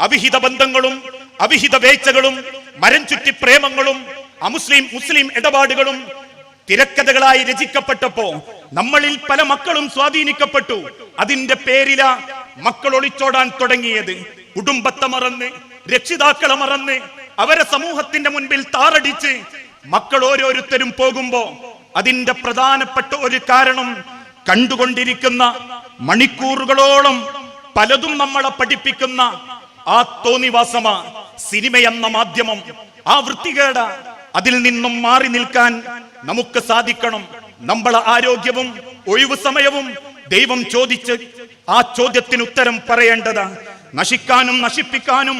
അവിഹിത ബന്ധങ്ങളും അവിഹിത വേഴ്ചകളും മരം ചുറ്റി പ്രേമങ്ങളും അമുസ്ലിം മുസ്ലിം ഇടപാടുകളും തിരക്കഥകളായി രചിക്കപ്പെട്ടപ്പോ നമ്മളിൽ പല മക്കളും സ്വാധീനിക്കപ്പെട്ടു. അതിന്റെ പേരില മക്കൾ ഒളിച്ചോടാൻ തുടങ്ങിയത്. കുടുംബത്തെ മറന്ന് രക്ഷിതാക്കളെ മറന്ന് അവരെ സമൂഹത്തിന്റെ മുൻപിൽ താറടിച്ച് മക്കൾ ഓരോരുത്തരും പോകുമ്പോ അതിന്റെ പ്രധാനപ്പെട്ട ഒരു കാരണം കണ്ടുകൊണ്ടിരിക്കുന്ന മണിക്കൂറുകളോളം പലതും നമ്മളെ പഠിപ്പിക്കുന്ന ആ തോന്നിവാസമാ സിനിമ എന്ന മാധ്യമം ആ വൃത്തികേട അതിൽ നിന്നും മാറി നിൽക്കാൻ നമുക്ക് സാധിക്കണം. നമ്മളെ ആരോഗ്യവും ഒഴിവ് സമയവും ദൈവം ചോദിച്ച് ആ ചോദ്യത്തിന് ഉത്തരം പറയേണ്ടത്. നശിക്കാനും നശിപ്പിക്കാനും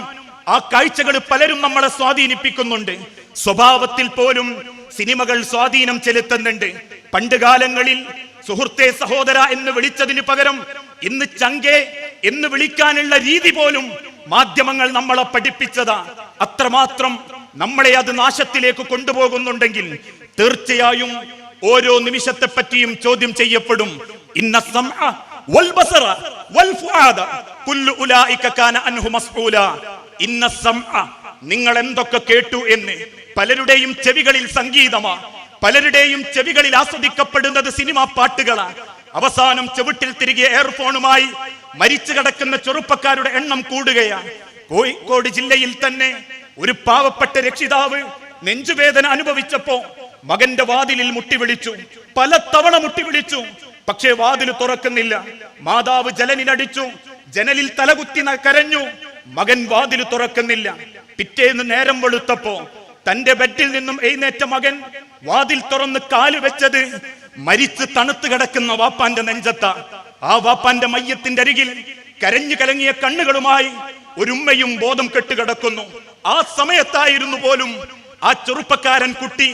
ആ കാഴ്ചകൾ പലരും നമ്മളെ സ്വാധീനിപ്പിക്കുന്നുണ്ട്. സ്വഭാവത്തിൽ പോലും സിനിമകൾ സ്വാധീനം ചെലുത്തുന്നുണ്ട്. പണ്ട് കാലങ്ങളിൽ സുഹൃത്തെ സഹോദര എന്ന് വിളിച്ചതിന് പകരം ഇന്ന് ചങ്കെ എന്ന് വിളിക്കാനുള്ള രീതി പോലും മാധ്യമങ്ങൾ നമ്മളെ പഠിപ്പിച്ചതാ. അത്രമാത്രം നമ്മളെ അത് നാശത്തിലേക്ക് കൊണ്ടുപോകുന്നുണ്ടെങ്കിൽ തീർച്ചയായും ഓരോ നിമിഷത്തെ പറ്റിയും ചോദ്യം ചെയ്യപ്പെടും. ഇന്ന നിങ്ങൾ എന്തൊക്കെ കേട്ടു എന്ന്? പലരുടെയും ചെവികളിൽ സംഗീതമാ. പലരുടെയും ചെവികളിൽ ആസ്വദിക്കപ്പെടുന്നത് സിനിമാ പാട്ടുകളാ. അവസാനം ചുവട്ടിൽ തിരികെ എയർഫോണുമായി മരിച്ചു കിടക്കുന്ന ചെറുപ്പക്കാരുടെ എണ്ണം കൂടുകയാണ്. കോഴിക്കോട് ജില്ലയിൽ തന്നെ ഒരു പാവപ്പെട്ട രക്ഷിതാവ് നെഞ്ചുവേദന അനുഭവിച്ചപ്പോ മകന്റെ വാതിലിൽ മുട്ടി വിളിച്ചു. പല തവണ മുട്ടി വിളിച്ചു. പക്ഷേ വാതിൽ തുറക്കുന്നില്ല. മാതാവ് ജലനിലടിച്ചു ജനലിൽ തലകുത്തി കരഞ്ഞു. മകൻ വാതിൽ തുറക്കുന്നില്ല. പിറ്റേന്ന് നേരം വെളുത്തപ്പോ തന്റെ ബെഡിൽ നിന്നും എഴുന്നേറ്റ മകൻ വാതിൽ തുറന്ന് കാൽ വെച്ചത് മരിച്ച് തണുത്ത് കിടക്കുന്ന വാപ്പാന്റെ നെഞ്ചത്ത ആ വാപ്പാന്റെ മയ്യത്തിന്റെ അരികിൽ കരഞ്ഞു കലങ്ങിയ കണ്ണുകളുമായി ഒരുമ്മയും ബോധം കെട്ടുകിടക്കുന്നു ആ സമയത്തായിരുന്നു പോലും ആ ചെറുപ്പക്കാരൻ കുട്ടി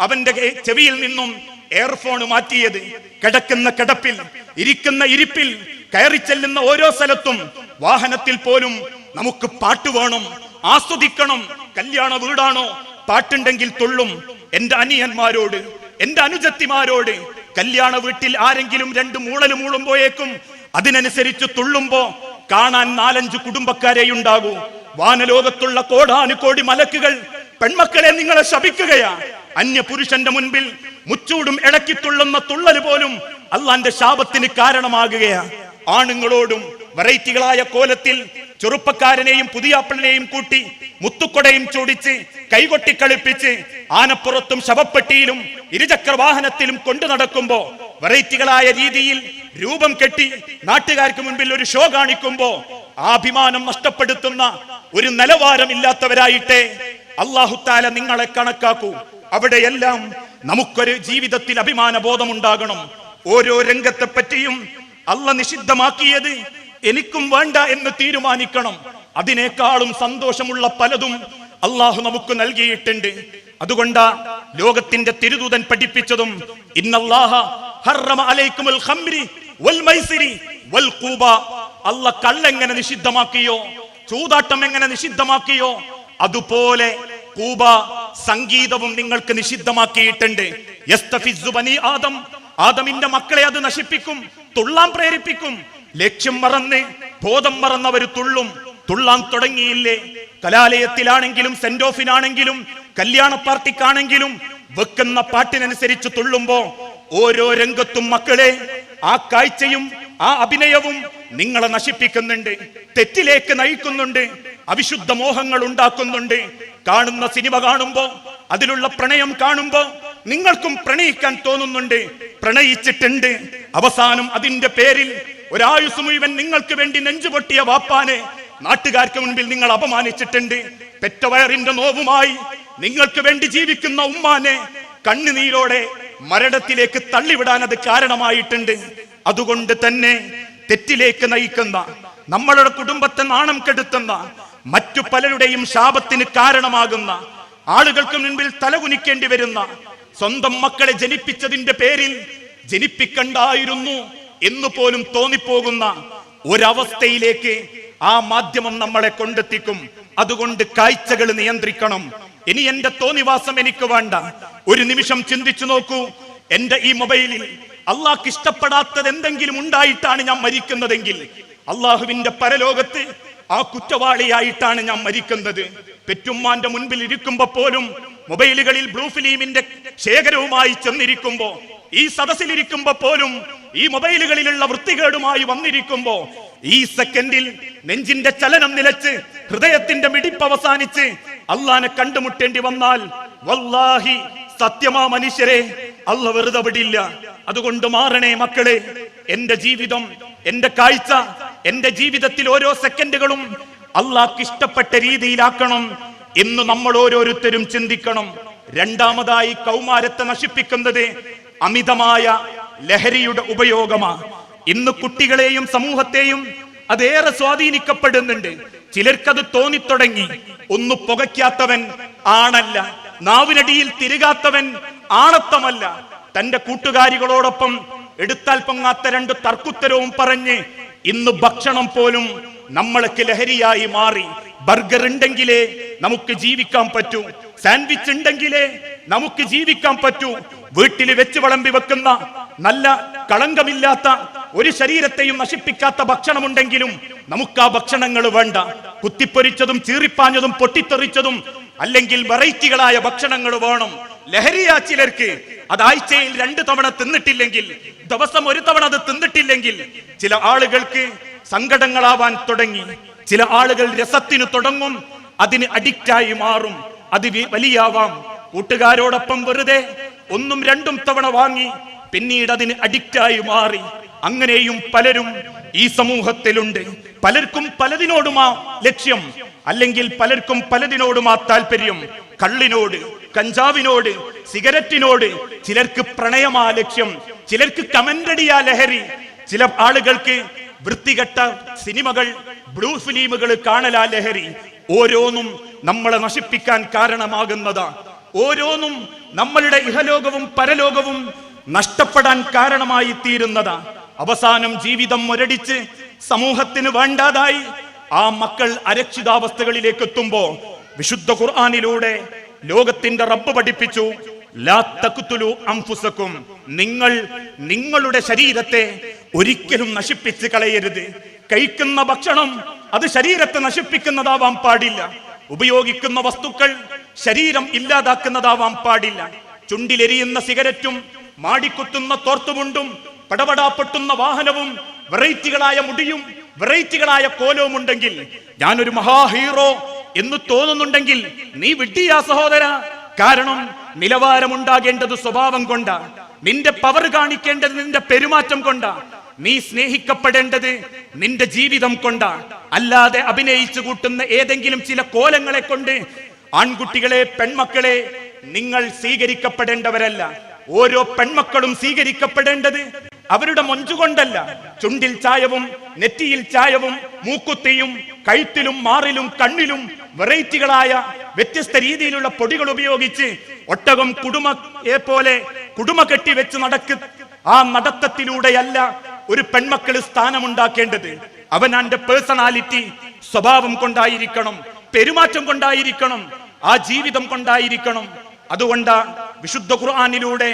അവന്റെ ചെവിയിൽ നിന്നും എയർഫോൺ മാറ്റിയത്. കിടക്കുന്ന കിടപ്പിൽ ഇരിക്കുന്ന ഇരിപ്പിൽ കയറി ചെല്ലുന്ന ഓരോ സ്ഥലത്തും വാഹനത്തിൽ പോലും നമുക്ക് പാട്ട് വേണം ആസ്വദിക്കണം കല്യാണ വീടാണോ പാട്ടുണ്ടെങ്കിൽ തുള്ളും എന്റെ അനിയന്മാരോട് എന്റെ അനുജത്തിമാരോട് കല്യാണ വീട്ടിൽ ആരെങ്കിലും രണ്ട് മൂളൽ മൂളുമ്പോയേക്കും അതിനനുസരിച്ച് തുള്ളുമ്പോ കാണാൻ നാലഞ്ച് കുടുംബക്കാരെ ഉണ്ടാകൂ. വാനലോകത്തുള്ള കോടാനുകോടി മലക്കുകൾ പെൺമക്കളെ നിങ്ങളെ ശപിക്കുകയാ. അന്യ പുരുഷന്റെ മുൻപിൽ മുച്ചൂടും ഇളക്കി തുള്ളുന്ന തുള്ളൽ പോലും അള്ളാന്റെ ശാപത്തിന് കാരണമാകുകയാ. ആണുങ്ങളോടും വെറൈറ്റികളായ കോലത്തിൽ ചെറുപ്പക്കാരനെയും പുതിയാപ്പിളിനെയും കൂട്ടി മുത്തുക്കൊടയും ചൂടിച്ച് കൈകൊട്ടി കളിപ്പിച്ച് ആനപ്പുറത്തും ശവപ്പെട്ടിയിലും ഇരുചക്ര വാഹനത്തിലും കൊണ്ടു നടക്കുമ്പോ വെറൈറ്റികളായ രീതിയിൽ രൂപം കെട്ടി നാട്ടുകാർക്ക് മുൻപിൽ ഒരു ഷോ കാണിക്കുമ്പോ ആഭിമാനം നഷ്ടപ്പെടുത്തുന്ന ഒരു നിലവാരം നിലവാരമില്ലാത്തവരായിട്ടേ അള്ളാഹുത്താല നിങ്ങളെ കണക്കാക്കൂ. അവിടെയെല്ലാം നമുക്കൊരു ജീവിതത്തിൽ അഭിമാന ബോധമുണ്ടാകണം ഓരോ രംഗത്തെ പറ്റിയും അല്ല നിഷിദ്ധമാക്കിയത് എനിക്കും വേണ്ട എന്ന് തീരുമാനിക്കണം. അതിനേക്കാളും സന്തോഷമുള്ള പലതും അള്ളാഹു നമുക്ക് നൽകിയിട്ടുണ്ട്. അതുകൊണ്ടാ ലോകത്തിന്റെ തിരുദൂതൻ പഠിപ്പിച്ചതും ഇന്നല്ലാഹ ഹറമ ഖംരി വൽ മൈസിരി വൽ അല്ല കള്ളെങ്ങനെ നിഷിദ്ധമാക്കിയോ ചൂതാട്ടം എങ്ങനെ നിഷിദ്ധമാക്കിയോ അതുപോലെ കൂബ സംഗീതവും നിങ്ങൾക്ക് നിഷിദ്ധമാക്കിയിട്ടുണ്ട്. ആദം ആദമിന്റെ മക്കളെ അത് നശിപ്പിക്കും തുള്ളാൻ പ്രേരിപ്പിക്കും. ലക്ഷ്യം മറന്ന് ബോധം മറന്നവർ തുള്ളും. തുള്ളാൻ തുടങ്ങിയില്ലേ? കലാലയത്തിലാണെങ്കിലും സെന്റ് ഓഫിനാണെങ്കിലും കല്യാണ പാർട്ടിക്കാണെങ്കിലും വെക്കുന്ന പാട്ടിനനുസരിച്ച് തുള്ളുമ്പോ ഓരോ രംഗത്തും മക്കളെ ആ കാഴ്ചയും ആ അഭിനയവും നിങ്ങളെ നശിപ്പിക്കുന്നുണ്ട്. തെറ്റിലേക്ക് നയിക്കുന്നുണ്ട്. അവിശുദ്ധ മോഹങ്ങൾ ഉണ്ടാക്കുന്നുണ്ട്. കാണുന്ന സിനിമ കാണുമ്പോ അതിലുള്ള പ്രണയം കാണുമ്പോ നിങ്ങൾക്കും പ്രണയിക്കാൻ തോന്നുന്നുണ്ട്. പ്രണയിച്ചിട്ടുണ്ട്. അവസാനം അതിന്റെ പേരിൽ ഒരായുസ് മുഴുവൻ നിങ്ങൾക്ക് വേണ്ടി നെഞ്ചുപൊട്ടിയ വാപ്പാനെ നാട്ടുകാർക്ക് മുൻപിൽ നിങ്ങൾ അപമാനിച്ചിട്ടുണ്ട്. പെറ്റവയറിന്റെ നോവുമായി നിങ്ങൾക്ക് വേണ്ടി ജീവിക്കുന്ന ഉമ്മാനെ കണ്ണുനീരോടെ മരണത്തിലേക്ക് തള്ളിവിടാൻ അത് കാരണമായിട്ടുണ്ട്. അതുകൊണ്ട് തന്നെ തെറ്റിലേക്ക് നയിക്കുന്ന നമ്മളുടെ കുടുംബത്തെ നാണം കെടുത്തുന്ന മറ്റു പലരുടെയും ശാപത്തിന് കാരണമാകുന്ന ആളുകൾക്ക് മുൻപിൽ തലകുനിക്കേണ്ടി വരുന്ന സ്വന്തം മക്കളെ ജനിപ്പിച്ചതിന്റെ പേരിൽ ജനിപ്പിക്കണ്ടായിരുന്നു എന്ന് പോലും തോന്നിപ്പോകുന്ന ഒരവസ്ഥയിലേക്ക് ആ മാധ്യമം നമ്മളെ കൊണ്ടെത്തിക്കും. അതുകൊണ്ട് കാഴ്ചകൾ നിയന്ത്രിക്കണം. ഇനി എന്റെ തോന്നിവാസം എനിക്ക് വേണ്ട. ഒരു നിമിഷം ചിന്തിച്ചു നോക്കൂ. എന്റെ ഈ മൊബൈലിൽ അള്ളാഹ്ക്ക് ഇഷ്ടപ്പെടാത്തത് എന്തെങ്കിലും ഉണ്ടായിട്ടാണ് ഞാൻ മരിക്കുന്നതെങ്കിൽ അള്ളാഹുവിന്റെ പരലോകത്ത് ആ കുറ്റവാളിയായിട്ടാണ് ഞാൻ മരിക്കുന്നത്. പെറ്റുമ്മാന്റെ മുൻപിൽ ഇരിക്കുമ്പോ പോലും മൊബൈലുകളിൽ ബ്ലൂ ഫിലിമിന്റെ ശേഖരവുമായി ചെന്നിരിക്കുമ്പോ ഈ സദസ്സിലിരിക്കുമ്പോ പോലും ഈ മൊബൈലുകളിലുള്ള വൃത്തികേടുമായി വന്നിരിക്കുമ്പോ ഈ സെക്കൻഡിൽ നെഞ്ചിന്റെ ചലനം നിലച്ച് ഹൃദയത്തിന്റെ മിടിപ്പ് അവസാനിച്ച് അള്ളാനെ കണ്ടുമുട്ടേണ്ടി വന്നാൽ വല്ലാഹി സത്യമാ മനുഷ്യരെ അല്ല വെറുതെ വിടില്ല. അതുകൊണ്ട് മാറണേ മക്കളെ. എന്റെ ജീവിതം എന്റെ കാഴ്ച എന്റെ ജീവിതത്തിൽ ഓരോ സെക്കൻഡുകളും അള്ളാഹ്ക്ക് ഇഷ്ടപ്പെട്ട രീതിയിലാക്കണം എന്ന് നമ്മൾ ഓരോരുത്തരും ചിന്തിക്കണം. രണ്ടാമതായി കൗമാരത്തെ നശിപ്പിക്കുന്നത് അമിതമായ ലഹരിയുടെ ഉപയോഗമാണ്. ഇന്ന് കുട്ടികളെയും സമൂഹത്തെയും അതേറെ സ്വാധീനിക്കപ്പെടുന്നുണ്ട്. ചിലർക്കത് തോന്നിത്തുടങ്ങി. ഒന്ന് പുകയ്ക്കാത്തവൻ ആണല്ല. നാവിനടിയിൽ തിരുകാത്തവൻ ആണത്തമല്ല. തന്റെ കൂട്ടുകാരികളോടൊപ്പം എടുത്താൽ പൊങ്ങാത്ത രണ്ട് തർക്കുത്തരവും പറഞ്ഞ് ഇന്ന് ഭക്ഷണം പോലും നമ്മൾക്ക് ലഹരിയായി മാറി. ബർഗർ ഉണ്ടെങ്കിലേ നമുക്ക് ജീവിക്കാൻ പറ്റൂ. സാൻഡ്വിച്ച് ഉണ്ടെങ്കിലേ നമുക്ക് ജീവിക്കാൻ പറ്റൂ. വീട്ടിൽ വെച്ച് വിളമ്പി വെക്കുന്ന നല്ല കളങ്കമില്ലാത്ത ഒരു ശരീരത്തെയും നശിപ്പിക്കാത്ത ഭക്ഷണമുണ്ടെങ്കിലും നമുക്ക് ആ ഭക്ഷണങ്ങൾ വേണ്ട. കുത്തിപ്പൊരിച്ചതും ചീറിപ്പാഞ്ഞതും പൊട്ടിത്തെറിച്ചതും അല്ലെങ്കിൽ വെറൈറ്റികളായ ഭക്ഷണങ്ങൾ വേണം. ലഹരിയാ ചിലർക്ക് അത് ആഴ്ചയിൽ രണ്ട് തവണ തിന്നിട്ടില്ലെങ്കിൽ ദിവസം ഒരു തവണ അത് തിന്നിട്ടില്ലെങ്കിൽ ചില ആളുകൾക്ക് സങ്കടങ്ങളാവാൻ തുടങ്ങി. ചില ആളുകൾ രസത്തിന് തുടങ്ങും അതിന് അഡിക്റ്റായി മാറും അത് വലിയാവാം. കൂട്ടുകാരോടൊപ്പം വെറുതെ ഒന്നും രണ്ടും തവണ വാങ്ങി പിന്നീട് അതിന് അഡിക്റ്റായി മാറി. അങ്ങനെയും പലരും ഈ സമൂഹത്തിലുണ്ട്. പലർക്കും പലതിനോടുമാ ലക്ഷ്യം. അല്ലെങ്കിൽ പലർക്കും പലതിനോടുമാ താല്പര്യം കള്ളിനോട് കഞ്ചാവിനോട് സിഗരറ്റിനോട് ചിലർക്ക് പ്രണയമാ ലക്ഷ്യം. ചിലർക്ക് കമന്റടിയാ ലഹരി. ചില ആളുകൾക്ക് വൃത്തികെട്ട സിനിമകൾ ബ്ലൂ ഫിലിമുകൾ കാണലാ ലഹരി. ഓരോന്നും നമ്മളെ നശിപ്പിക്കാൻ കാരണമാകുന്നതാ. ഓരോന്നും നമ്മളുടെ ഇഹലോകവും പരലോകവും നഷ്ടപ്പെടാൻ കാരണമായി തീരുന്നതാ അവസാനം ജീവിതം മുരടിച്ച് സമൂഹത്തിന് വേണ്ടാതായി ആ മക്കൾ അരക്ഷിതാവസ്ഥകളിലേക്ക് എത്തുമ്പോ വിശുദ്ധ ഖുർആാനിലൂടെ ലോകത്തിന്റെ റബ്ബ് പഠിപ്പിച്ചു അൻഫുസക്കും നിങ്ങൾ നിങ്ങളുടെ ശരീരത്തെ ഒരിക്കലും നശിപ്പിച്ച് കളയരുത്. കഴിക്കുന്ന ഭക്ഷണം അത് ശരീരത്തെ നശിപ്പിക്കുന്നതാവാൻ പാടില്ല. ഉപയോഗിക്കുന്ന വസ്തുക്കൾ ശരീരം ഇല്ലാതാക്കുന്നതാവാൻ പാടില്ല. ചുണ്ടിലെരിയുന്ന സിഗരറ്റും മാടിക്കുത്തുന്ന തോർത്തുമുണ്ടും പടപടാപ്പെട്ടുന്ന വാഹനവും വെറൈറ്റികളായ മുടിയും വെറൈറ്റികളായ കോലവും ഉണ്ടെങ്കിൽ ഞാനൊരു മഹാ ഹീറോ എന്ന് തോന്നുന്നുണ്ടെങ്കിൽ നീ വിഡ്ഢിയാ സഹോദര. കാരണം നിലവാരമുണ്ടാകേണ്ടത് സ്വഭാവം കൊണ്ടാ. നിന്റെ പവർ കാണിക്കേണ്ടത് നിന്റെ പെരുമാറ്റം കൊണ്ടാ. നീ സ്നേഹിക്കപ്പെടേണ്ടത് നിന്റെ ജീവിതം കൊണ്ടാ. അല്ലാതെ അഭിനയിച്ചു കൂട്ടുന്ന ഏതെങ്കിലും ചില കോലങ്ങളെ കൊണ്ട് ആൺകുട്ടികളെ പെൺമക്കളെ നിങ്ങൾ സ്വീകരിക്കപ്പെടേണ്ടവരല്ല. ഓരോ പെൺമക്കളും സ്വീകരിക്കപ്പെടേണ്ടത് അവരുടെ മൊഞ്ചുകൊണ്ടല്ല. ചുണ്ടിൽ ചായവും നെറ്റിയിൽ ചായവും മൂക്കുത്തിയും കഴുത്തിലും മാറിലും കണ്ണിലും വെറൈറ്റികളായ വ്യത്യസ്ത രീതിയിലുള്ള പൊടികൾ ഉപയോഗിച്ച് ഒട്ടകം കുടുമ പോലെ കുടുമ കെട്ടി വെച്ച് നടക്ക് ആ നടത്തത്തിലൂടെയല്ല ഒരു പെൺമക്കൾ സ്ഥാനമുണ്ടാക്കേണ്ടത്. അവനാന്റെ പേഴ്സണാലിറ്റി സ്വഭാവം കൊണ്ടായിരിക്കണം പെരുമാറ്റം കൊണ്ടായിരിക്കണം ആ ജീവിതം കൊണ്ടായിരിക്കണം. അതുകൊണ്ട് വിശുദ്ധ ഖുർആാനിലൂടെ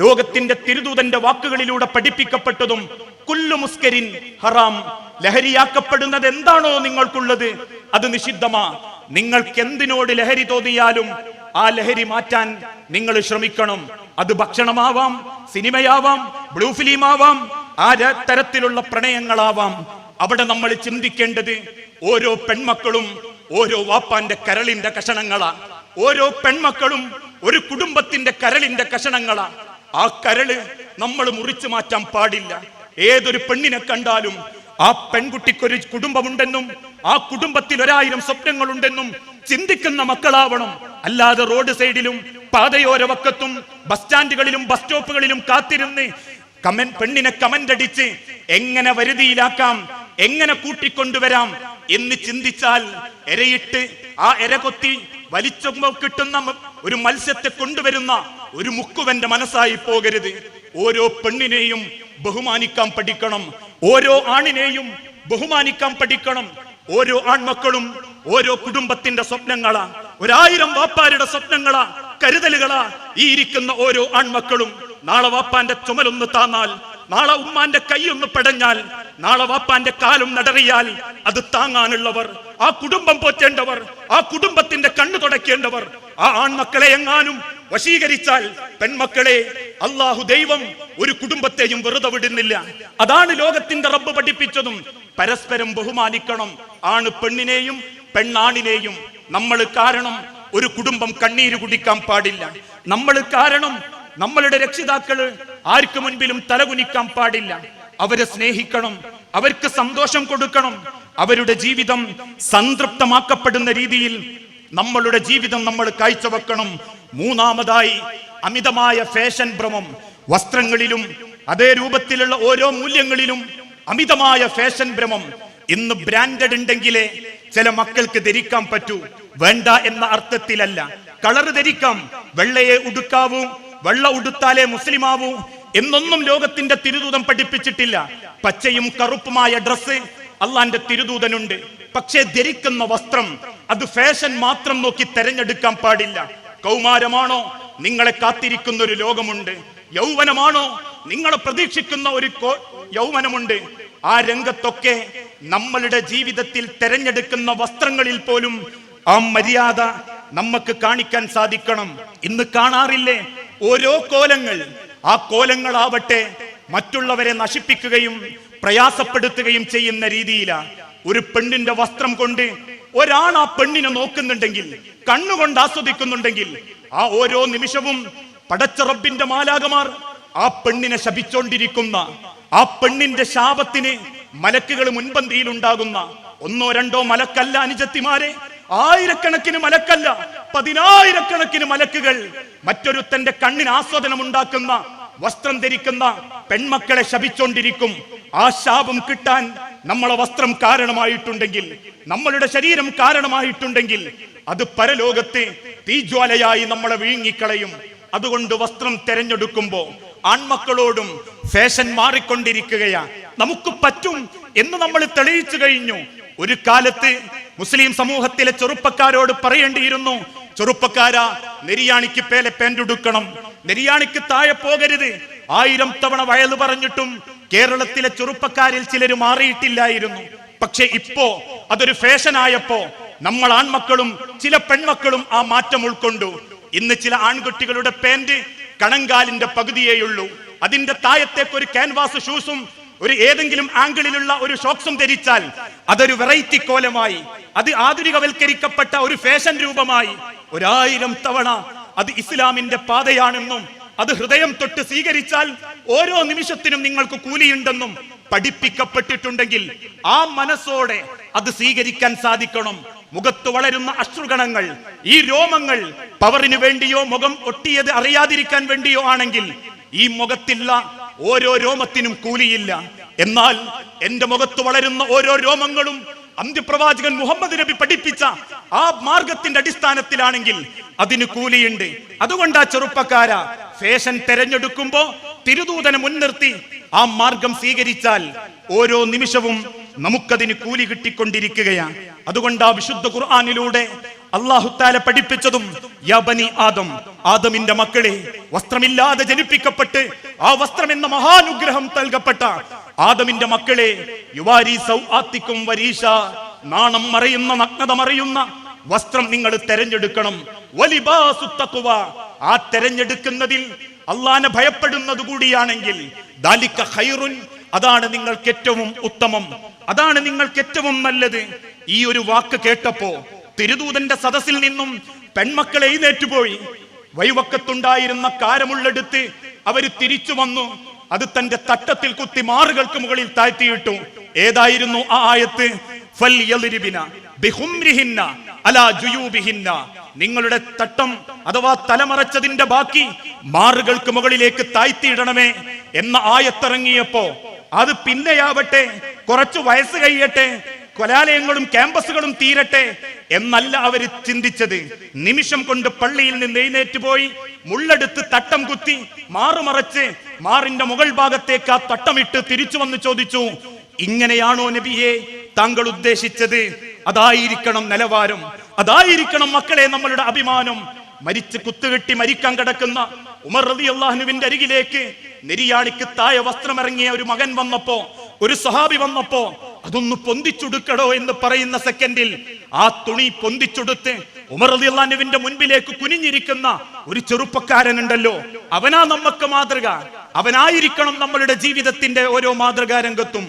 ലോകത്തിന്റെ തിരുദൂതന്റെ വാക്കുകളിലൂടെ പഠിപ്പിക്കപ്പെട്ടതും കുല്ലു മുസ്കരിൻ ഹറാം. ലഹരിയാക്കപ്പെടുന്നത് എന്താണോ നിങ്ങൾക്കുള്ളത്? അത് നിഷിദ്ധമാ. നിങ്ങൾക്ക് എന്തിനോട് ലഹരി തോന്നിയാലും ആ ലഹരി മാറ്റാൻ നിങ്ങൾ ശ്രമിക്കണം. അത് ഭക്ഷണമാവാം സിനിമയാവാം ബ്ലൂ ഫിലിം ആവാം ആ തരത്തിലുള്ള പ്രണയങ്ങളാവാം. അവിടെ നമ്മൾ ചിന്തിക്കേണ്ടത് ഓരോ പെൺമക്കളും ഓരോ വാപ്പാന്റെ കരളിന്റെ കഷണങ്ങളാ. ഓരോ പെൺമക്കളും ഒരു കുടുംബത്തിന്റെ കരളിന്റെ കഷണങ്ങളാ. ആ കരൾ നമ്മൾ മുറിച്ചു മാറ്റാൻ പാടില്ല. ഏതൊരു പെണ്ണിനെ കണ്ടാലും ആ പെൺകുട്ടിക്കൊരു കുടുംബമുണ്ടെന്നും ആ കുടുംബത്തിൽ ഒരായിരം സ്വപ്നങ്ങളുണ്ടെന്നും ചിന്തിക്കുന്ന മക്കളാവണം. അല്ലാതെ റോഡ് സൈഡിലും പാതയോരവക്കത്തും ബസ് സ്റ്റാൻഡുകളിലും ബസ് സ്റ്റോപ്പുകളിലും കാത്തിരുന്ന് കമൻ പെണ്ണിനെ കമന്റ് അടിച്ച് എങ്ങനെ വരുതിയിലാക്കാം എങ്ങനെ കൂട്ടിക്കൊണ്ടുവരാം എന്ന് ചിന്തിച്ചാൽ എരയിട്ട് ആ എര കൊത്തി വലിച്ചുമ്പോ കിട്ടുന്ന ഒരു മത്സ്യത്തെ കൊണ്ടുവരുന്ന ഒരു മുക്കുവന്റെ മനസ്സായി പോകരുത്. ഓരോ പെണ്ണിനെയും ബഹുമാനിക്കാൻ പഠിക്കണം. ഓരോ ആണിനെയും ബഹുമാനിക്കാൻ പഠിക്കണം. ഓരോ ആൺമക്കളും ഓരോ കുടുംബത്തിന്റെ സ്വപ്നങ്ങളാ. ഒരായിരം വാപ്പാരുടെ സ്വപ്നങ്ങളാ കരുതലുകളാ ഈ ഇരിക്കുന്ന ഓരോ ആൺമക്കളും. നാളെ വാപ്പാന്റെ ചുമലൊന്ന് താന്നാൽ നാളെ ഉമ്മാന്റെ കൈ ഒന്ന് പെടഞ്ഞാൽ നാളെ വാപ്പാന്റെ കാലും നടറിയാൽ അത് താങ്ങാനുള്ളവർ ആ കുടുംബം പോറ്റേണ്ടവർ ആ കുടുംബത്തിന്റെ കണ്ണു തുടയ്ക്കേണ്ടവർ ആ ആൺമക്കളെ എങ്ങാനും വശീകരിച്ചാൽ പെൺമക്കളെ അള്ളാഹു ദൈവം ഒരു കുടുംബത്തെയും വെറുതെ വിടുന്നില്ല. അതാണ് ലോകത്തിന്റെ റബ്ബ് പഠിപ്പിച്ചതും. പരസ്പരം ബഹുമാനിക്കണം. ആണ് പെണ്ണിനെയും പെണ്ണാണിനെയും. നമ്മൾ കാരണം ഒരു കുടുംബം കണ്ണീര് കുടിക്കാൻ പാടില്ല. നമ്മൾ കാരണം നമ്മളുടെ രക്ഷിതാക്കൾ ആർക്ക് മുൻപിലും തലകുനിക്കാൻ പാടില്ല. അവരെ സ്നേഹിക്കണം. അവർക്ക് സന്തോഷം കൊടുക്കണം. അവരുടെ ജീവിതം സംതൃപ്തമാക്കപ്പെടുന്ന രീതിയിൽ നമ്മളുടെ ജീവിതം നമ്മൾ കാഴ്ചവെക്കണം. മൂന്നാമതായി അമിതമായ ഫാഷൻ ഭ്രമം. വസ്ത്രങ്ങളിലും അതേ രൂപത്തിലുള്ള ഓരോ മൂല്യങ്ങളിലും അമിതമായ ഫാഷൻ ഭ്രമം. ഇന്ന് ബ്രാൻഡഡ് ഉണ്ടെങ്കിലേ ചില മക്കൾക്ക് ധരിക്കാൻ പറ്റൂ. വേണ്ട എന്ന അർത്ഥത്തിലല്ല. കളർ ധരിക്കാം. വെള്ളയെ ഉടുക്കാവൂ. വെള്ള ഉടുത്താലേ മുസ്ലിമാവൂ എന്നൊന്നും ലോകത്തിന്റെ തിരുദൂതം പഠിപ്പിച്ചിട്ടില്ല. പച്ചയും കറുപ്പുമായ ഡ്രസ്സ് അള്ളാന്റെ തിരുദൂതനുണ്ട്. പക്ഷേ ധരിക്കുന്ന വസ്ത്രം അത് ഫാഷൻ മാത്രം നോക്കി തെരഞ്ഞെടുക്കാൻ പാടില്ല. കൗമാരമാണോ? നിങ്ങളെ കാത്തിരിക്കുന്ന ഒരു ലോകമുണ്ട്. യൗവനമാണോ? നിങ്ങളെ പ്രതീക്ഷിക്കുന്ന ഒരു യൗവനമുണ്ട്. ആ രംഗത്തൊക്കെ നമ്മളുടെ ജീവിതത്തിൽ തെരഞ്ഞെടുക്കുന്ന വസ്ത്രങ്ങളിൽ പോലും ആ മര്യാദ നമുക്ക് കാണിക്കാൻ സാധിക്കണം. ഇന്ന് കാണാറില്ലേ? ഓരോ കോലങ്ങൾ ആ കോലങ്ങളാവട്ടെ മറ്റുള്ളവരെ നശിപ്പിക്കുകയും പ്രയാസപ്പെടുത്തുകയും ചെയ്യുന്ന രീതിയിലാണ് ഒരു പെണ്ണിന്റെ വസ്ത്രം കൊണ്ട് ഒരാൺ ആ പെണ്ണിനെ നോക്കുന്നുണ്ടെങ്കിൽ കണ്ണുകൊണ്ട് ആസ്വദിക്കുന്നുണ്ടെങ്കിൽ ആ ഓരോ നിമിഷവും പടച്ചറബിന്റെ മാലാകമാർ ആ പെണ്ണിനെ ശപിച്ചോണ്ടിരിക്കുന്ന ആ പെണ്ണിന്റെ ശാപത്തിന് മലക്കുകൾ മുൻപന്തിയിൽ ഉണ്ടാകുന്ന ഒന്നോ രണ്ടോ മലക്കല്ല അനുജത്തിമാരെ. ആയിരക്കണക്കിന് മലക്കല്ല പതിനായിരക്കണക്കിന് മലക്കുകൾ മറ്റൊരുത്തന്റെ കണ്ണിന് ആസ്വാദനം ഉണ്ടാക്കുന്ന വസ്ത്രം ധരിക്കുന്ന പെൺമക്കളെ ശപിച്ചോണ്ടിരിക്കും. ആ ശാപം കിട്ടാൻ നമ്മളെ വസ്ത്രം കാരണമായിട്ടുണ്ടെങ്കിൽ നമ്മളുടെ ശരീരം കാരണമായിട്ടുണ്ടെങ്കിൽ അത് പരലോകത്തെ തീജ്വാലയായി നമ്മളെ വിഴുങ്ങിക്കളയും. അതുകൊണ്ട് വസ്ത്രം തെരഞ്ഞെടുക്കുമ്പോ ആൺമക്കളോടും ഫാഷൻ മാറിക്കൊണ്ടിരിക്കുകയാ. നമുക്ക് പറ്റും എന്ന് നമ്മൾ തെളിയിച്ചു കഴിഞ്ഞു. ഒരു കാലത്ത് മുസ്ലിം സമൂഹത്തിലെ ചെറുപ്പക്കാരോട് പറയേണ്ടിയിരുന്നു ചെറുപ്പക്കാരാ നെരിയാണിക്ക് പേലെ പെന്റുടുക്കണം നെരിയാണിക്ക് താഴെ പോകരുത്. ആയിരം തവണ വയലു പറഞ്ഞിട്ടും കേരളത്തിലെ ചെറുപ്പക്കാരിൽ ചിലര് മാറിയിട്ടില്ലായിരുന്നു. പക്ഷെ ഇപ്പോ അതൊരു ഫാഷനായപ്പോ നമ്മൾ ആൺമക്കളും ചില പെൺമക്കളും ആ മാറ്റം ഉൾക്കൊണ്ടു. ഇന്ന് ചില ആൺകുട്ടികളുടെ പാന്റ് കണങ്കാലിന്റെ പകുതിയേയുള്ളൂ. അതിന്റെ താഴത്തേക്ക് ഒരു ക്യാൻവാസ് ഷൂസും ഒരു ഏതെങ്കിലും ആംഗിളിലുള്ള ഒരു ഷോക്സും ധരിച്ചാൽ അതൊരു വെറൈറ്റി കോലമായി അത് ആധുനികവൽക്കരിക്കപ്പെട്ട ഒരു ഫാഷൻ രൂപമായി. ഒരായിരം തവണ അത് ഇസ്ലാമിന്റെ പാതയാണെന്നും അത് ഹൃദയം തൊട്ട് സ്വീകരിച്ചാൽ ഓരോ നിമിഷത്തിനും നിങ്ങൾക്ക് കൂലിയുണ്ടെന്നും പഠിപ്പിക്കപ്പെട്ടിട്ടുണ്ടെങ്കിൽ ആ മനസ്സോടെ അത് സ്വീകരിക്കാൻ സാധിക്കണം. മുഖത്ത് വളരുന്ന അശ്രുഗണങ്ങൾ ഈ രോമങ്ങൾ പവറിന് വേണ്ടിയോ മുഖം ഒട്ടിയത് അറിയാതിരിക്കാൻ വേണ്ടിയോ ആണെങ്കിൽ ഈ മുഖത്തില്ല ഓരോ രോമത്തിനും കൂലിയില്ല. എന്നാൽ എന്റെ മുഖത്ത് വളരുന്ന ഓരോ രോമങ്ങളും അന്ത്യപ്രവാചകൻ മുഹമ്മദ് നബി പഠിപ്പിച്ച ആ മാർഗത്തിന്റെ അടിസ്ഥാനത്തിലാണെങ്കിൽ അതിന് കൂലിയുണ്ട്. അതുകൊണ്ട് ആ ചെറുപ്പക്കാര ഫാഷൻ തെരഞ്ഞെടുക്കുമ്പോ തിരുദൂതനെ മുൻനിർത്തി ആ മാർഗം സ്വീകരിച്ചാൽ ഓരോ നിമിഷവും നമുക്കതിന് കൂലി കിട്ടിക്കൊണ്ടിരിക്കുകയാണ് അതുകൊണ്ട് ആ വിശുദ്ധ ഖുർആാനിലൂടെ അള്ളാഹുത്താല പഠിപ്പിച്ചതും യബനി ആദം ആദമിന്റെ മക്കളെ വസ്ത്രമില്ലാതെ ജനിപ്പിക്കപ്പെട്ട് ആ വസ്ത്രം എന്ന മഹാനുഗ്രഹം നൽകപ്പെട്ട ആദമിന്റെ മക്കളെ യുവാരി സൗആത്തിക്കും വരീഷ നാണം മറയുന്ന നഗ്നത മറയുന്ന വസ്ത്രം നിങ്ങൾ തെരഞ്ഞെടുക്കണം. ആ തെരഞ്ഞെടുക്കുന്നതിൽ അള്ളാനെ ഭയപ്പെടുന്നത് കൂടിയാണെങ്കിൽ ദാലിക ഖൈറുൻ അതാണ് നിങ്ങൾക്ക് ഏറ്റവും ഉത്തമം. അതാണ് നിങ്ങൾക്ക് ഏറ്റവും നല്ലത്. ഈ ഒരു വാക്ക് കേട്ടപ്പോ തിരുദൂതന്റെ സദസ്സിൽ നിന്നും പെൺമക്കൾ എഴുന്നേറ്റുപോയി വൈവക്കത്തുണ്ടായിരുന്ന കാരമുള്ളെടുത്ത് അവർ തിരിച്ചു വന്നു. അത് തന്റെ തട്ടത്തിൽ കുത്തി മാറുകൾക്ക് മുകളിൽ താഴ്ത്തിയിട്ടു. ഏതായിരുന്നു ആ ആയത്ത്? ഫൽ ബിഹുംരിഹിന്ന അലാ ജുയൂബിഹിന്ന. നിങ്ങളുടെ തട്ടം അഥവാ തലമറച്ചതിന്റെ ബാക്കി മാറുകൾക്ക് മുകളിലേക്ക് താഴ്ത്തിയിടണമേ എന്ന ആയത്തിറങ്ങിയപ്പോ അത് പിന്നെയാവട്ടെ കുറച്ചു വയസ്സ് കഴിയട്ടെ കൊലാലയങ്ങളും ക്യാമ്പസുകളും തീരട്ടെ എന്നല്ല അവർ ചിന്തിച്ചത്. നിമിഷം കൊണ്ട് പള്ളിയിൽ നിന്ന് എഴുന്നേറ്റ് പോയി മുള്ളെടുത്ത് തട്ടം കുത്തി മാറുമറച്ച് മാറിന്റെ മുകൾ ഭാഗത്തേക്ക് ആ തട്ടമിട്ട് തിരിച്ചു വന്ന് ചോദിച്ചു ഇങ്ങനെയാണോ നബിയെ താങ്കൾ ഉദ്ദേശിച്ചത്? അതായിരിക്കണം നിലവാരം. അതായിരിക്കണം മക്കളെ നമ്മളുടെ അഭിമാനം. മരിച്ച് കുത്തുകെട്ടി മരിക്കാൻ കിടക്കുന്ന ഉമർ റതി അള്ളാഹുവിന്റെ അരികിലേക്ക് നെരിയാണിക്ക് തായ വസ്ത്രമിറങ്ങിയ ഒരു മകൻ വന്നപ്പോ ഒരു സഹാബി വന്നപ്പോ അതൊന്ന് പൊന്തിച്ചുടുക്കടോ എന്ന് പറയുന്ന സെക്കൻഡിൽ ആ തുണി പൊന്തിച്ചുടുത്ത് ഉമർ അലി അള്ളാനുവിന്റെ മുൻപിലേക്ക് കുനിഞ്ഞിരിക്കുന്ന ഒരു ചെറുപ്പക്കാരൻ ഉണ്ടല്ലോ അവനാ നമുക്ക് മാതൃക. അവനായിരിക്കണം നമ്മളുടെ ജീവിതത്തിന്റെ ഓരോ മാതൃകാ രംഗത്തും